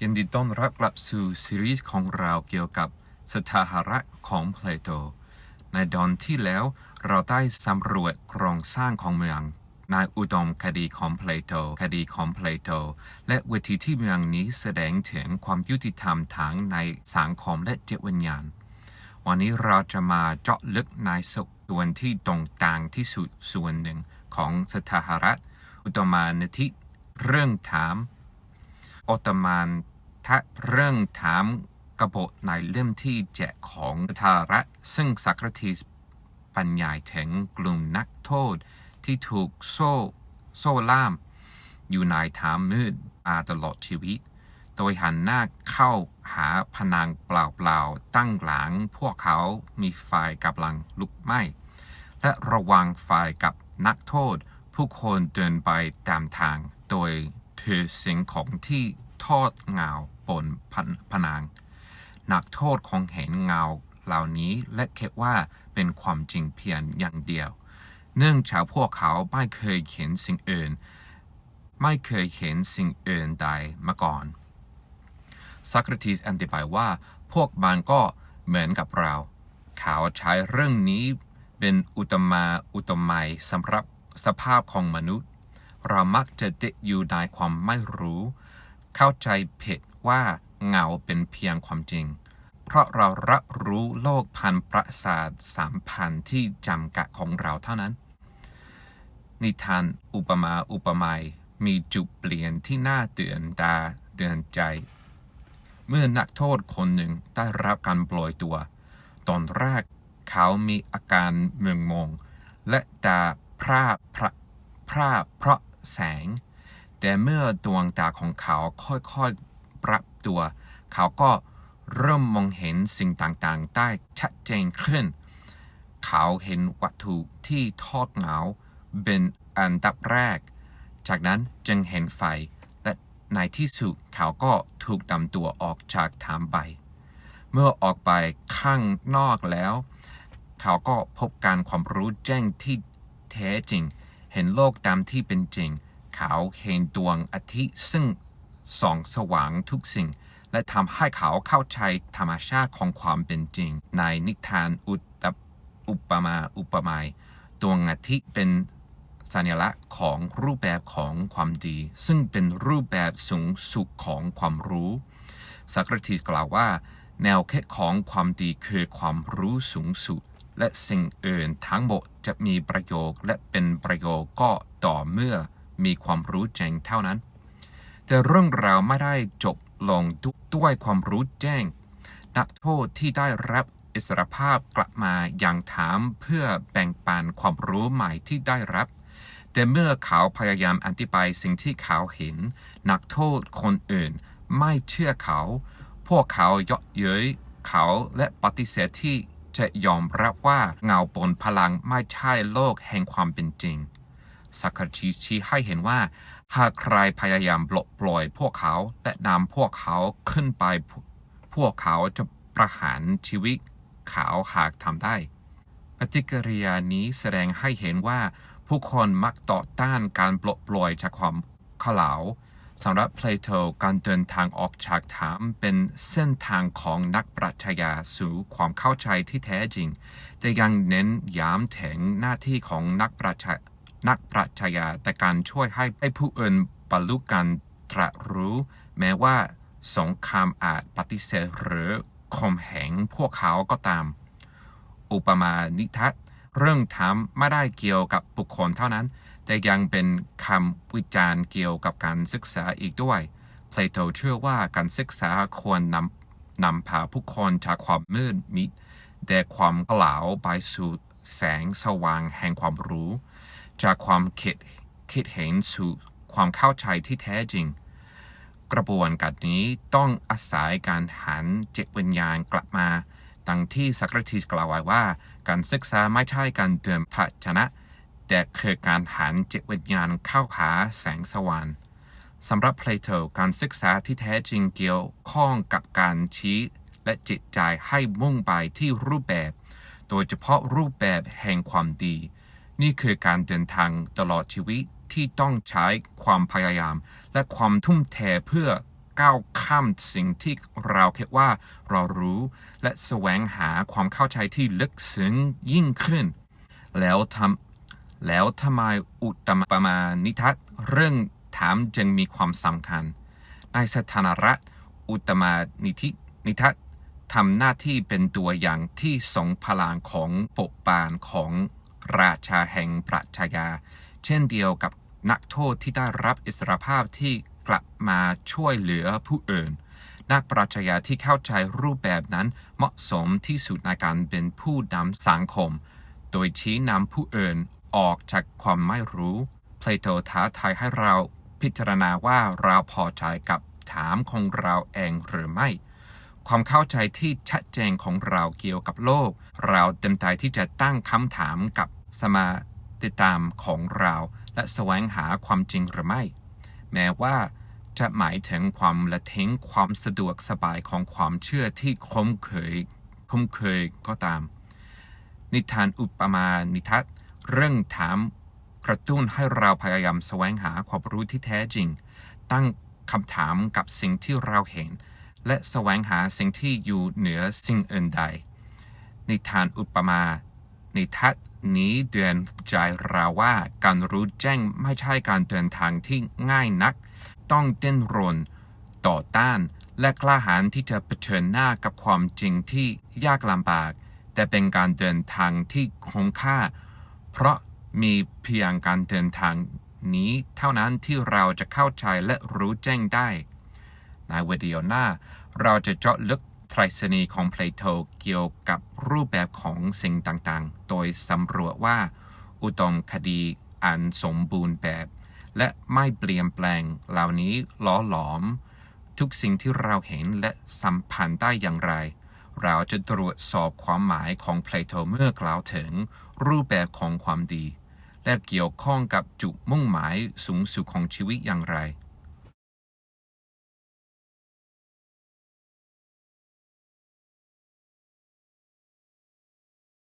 ยินดีต้อนรับกลับสู่ซีรีส์ของเราเกี่ยวกับสถาหระของเพลโต ในตอนที่แล้วเราได้สำรวจโครงสร้างของเมืองในอุดมคดีของเพลโตคดีของเพลโต และวิธีที่เมืองนี้แสดงถึงความยุติธรรมทางในสังคมและจิตวิญญาณ วันนี้เราจะมาเจาะลึกในส่วนที่ตรงกลางที่สุดส่วนหนึ่งของสถาหรัฐอุตมานทิเรื่องถาม ออตมานทะเรื่องถามกบฏในเล่มที่เจ็ดของทาระซึ่งสักรทีสบรรยายถึงกลุ่มนักโทษที่ถูกโซ่โซ่ล่าม อยู่ในถามมืดมาตลอดชีวิต โดยหันหน้าเข้าหาพนังเปล่าๆ ตั้งหลังพวกเขามีไฟกำลังลุกไหม้และระวังไฟกับนักโทษ ผู้คนเดินไปตามทางโดย ถือสิ่งของที่ทอดเงาบนผนังนักโทษคงเห็นเงาเหล่านี้และคิดว่าเป็นความจริงเพียงอย่างเดียว เนื่องจากพวกเขาไม่เคยเห็นสิ่งอื่น ไม่เคยเห็นสิ่งอื่นใดมาก่อนซา c ร a ตีสอธิบายว่าพวกมันก็เหมือนกับเรา เขาใช้เรื่องนี้เป็นอุตมาอุตมัยสำหรับสภาพของมนุษย์ เรามักจะติดอยู่ในความไม่รู้ เข้าใจผิดว่าเงาเป็นเพียงความจริง เพราะเรารับรู้โลกพันประสาทสามพันที่จำกัดของเราเท่านั้น นิทานอุปมาอุปไมยมีจุดเปลี่ยนที่น่าเตือนตาเตือนใจ เมื่อนักโทษคนหนึ่งได้รับการปล่อยตัว ตอนแรกเขามีอาการเมืองมง และตาพร่าพระพร่าเพราะ แสง แต่เมื่อดวงตาของเขาค่อยๆปรับตัว เขาก็เริ่มมองเห็นสิ่งต่างๆ ได้ชัดเจนขึ้น เขาเห็นวัตถุที่ทอดเงาเป็นอันดับแรก จากนั้นจึงเห็นไฟ และในที่สุดเขาก็ถูกนำตัวออกจากถามใบ เมื่อออกไปข้างนอกแล้ว เขาก็พบการความรู้แจ้งที่แท้จริง เห็นโลกตามที่เป็นจริง เขาเห็นดวงอาทิตย์ซึ่งส่องสว่างทุกสิ่ง และทำให้เขาเข้าใจธรรมชาติของความเป็นจริง ในนิทานอุตตอุปมาอุปไมยดวงอาทิตย์เป็นสัญลักษณ์ของรูปแบบของความดี ซึ่งเป็นรูปแบบสูงสุดของความรู้สักรทีกล่าวว่า แนวคิดของความดีคือความรู้สูงสุด และสิ่งอื่นทั้งหมด จะมีประโยชน์และเป็นประโยชน์ก็ต่อเมื่อมีความรู้แจ้งเท่านั้น แต่เรื่องราวไม่ได้จบลงด้วยความรู้แจ้ง นักโทษที่ได้รับอิสรภาพกลับมาอย่างถามเพื่อแบ่งปันความรู้ใหม่ที่ได้รับ แต่เมื่อเขาพยายามอธิบายสิ่งที่เขาเห็น นักโทษคนอื่นไม่เชื่อเขา พวกเขาเยาะเย้ยเขาและปฏิเสธที่ จะยอมรับว่าเงาบนพลังไม่ใช่โลกแห่งความเป็นจริงสักคชีชี้ให้เห็นว่า หากใครพยายามปลดปล่อยพวกเขาและนำพวกเขาขึ้นไป พวกเขาจะประหารชีวิตเขาหากทำได้ ปฏิกิริยานี้แสดงให้เห็นว่า ผู้คนมักต่อต้านการปลดปล่อยจากความขลาว สำหรับเพลโตการเดินทางออกจากถามเป็นเส้นทางของนักปรัชญาสู่ความเข้าใจที่แท้จริง แต่ยังเน้นย้ำถึงหน้าที่ของนักปรัชญานักปรัชญาแต่การช่วยให้ให้ผู้อื่นบรรลุการตรัรู้ แม้ว่าสงครามอาจปฏิเสธหรือข่มเหงพวกเขาก็ตาม อุปมานิทัศเรื่องถามไม่ได้เกี่ยวกับบุคคลเท่านั้น แต่ยังเป็นคำวิจารณ์เกี่ยวกับการศึกษาอีกด้วยเพลโตเชื่อว่าการศึกษาควรนำนำพาผู้คนจากความมืดมิดแต่ความเกล่าวไปสู่แสงสว่างแห่งความรู้ จากความคิดคิดเห็นสู่ความเข้าใจที่แท้จริง กระบวนการนี้ต้องอาศัยการหันจิตวิญญาณกลับมา ดังที่สักรทีกล่าวไว้ว่า การศึกษาไม่ใช่การเติมภาชนะ แต่คือการหันจิตวิญญาณเข้าหาแสงสว่างสำหรับเพลโตการศึกษาที่แท้จริงเกี่ยวข้องกับการชี้และจิตใจให้มุ่งไปที่รูปแบบ โดยเฉพาะรูปแบบแห่งความดี นี่คือการเดินทางตลอดชีวิตที่ต้องใช้ความพยายาม และความทุ่มเทเพื่อก้าวข้ามสิ่งที่เราคิดว่าเรารู้ และแสวงหาความเข้าใจที่ลึกซึ้งยิ่งขึ้น แล้วทำ แล้วทำไมอุตตมปมานิทัศเรื่องถามจึงมีความสำคัญ ในสถานรัฐอุตตมานิธินิทัศทำหน้าที่เป็นตัวอย่างที่ทรงพลังของปกปานของราชาแห่งปรัชญาเช่นเดียวกับนักโทษที่ได้รับอิสรภาพที่กลับมาช่วยเหลือผู้อื่น นักปรัชญาที่เข้าใจรูปแบบนั้นเหมาะสมที่สุดในการเป็นผู้นำสังคม โดยชี้นำผู้อื่น ออกจากความไม่รู้เพลโตท้าทายให้เราพิจารณาว่าเราพอใจกับถามของเราเองหรือไม่ ความเข้าใจที่ชัดเจนของเราเกี่ยวกับโลก เราเต็มใจที่จะตั้งคำถามกับสมาติตามของเรา และแสวงหาความจริงหรือไม่ แม้ว่าจะหมายถึงความละทิ้งความสะดวกสบายของความเชื่อที่คุ้มเคยคุ้มเคยก็ตาม นิทานอุปมานิทัศน์ เรื่องถามกระตุ้นให้เราพยายามแสวงหาความรู้ที่แท้จริง ตั้งคำถามกับสิ่งที่เราเห็น และแสวงหาสิ่งที่อยู่เหนือสิ่งอื่นใด นิทานอุปมา ในทัศนี้เตือนใจเราว่าการรู้แจ้งไม่ใช่การเดินทางที่ง่ายนัก ต้องเต้นรน ต่อต้าน และกล้าหาญที่จะเผชิญหน้ากับความจริงที่ยากลำบาก แต่เป็นการเดินทางที่คุ้มค่า เพราะมีเพียงการเดินทางนี้เท่านั้นที่เราจะเข้าใจและรู้แจ้งได้ ในวิดีโอหน้า เราจะเจาะลึกไตรสณีของเพลโตเกี่ยวกับรูปแบบของสิ่งต่างๆ โดยสำรวจว่า อุดมคดีอันสมบูรณ์แบบ และไม่เปลี่ยนแปลงเหล่านี้ล้อหลอม ทุกสิ่งที่เราเห็นและสัมพันธ์ได้อย่างไร เราจะตรวจสอบความหมายของเพลโตเมื่อกล่าวถึงรูปแบบของความดี และเกี่ยวข้องกับจุดมุ่งหมายสูงสุดของชีวิตอย่างไร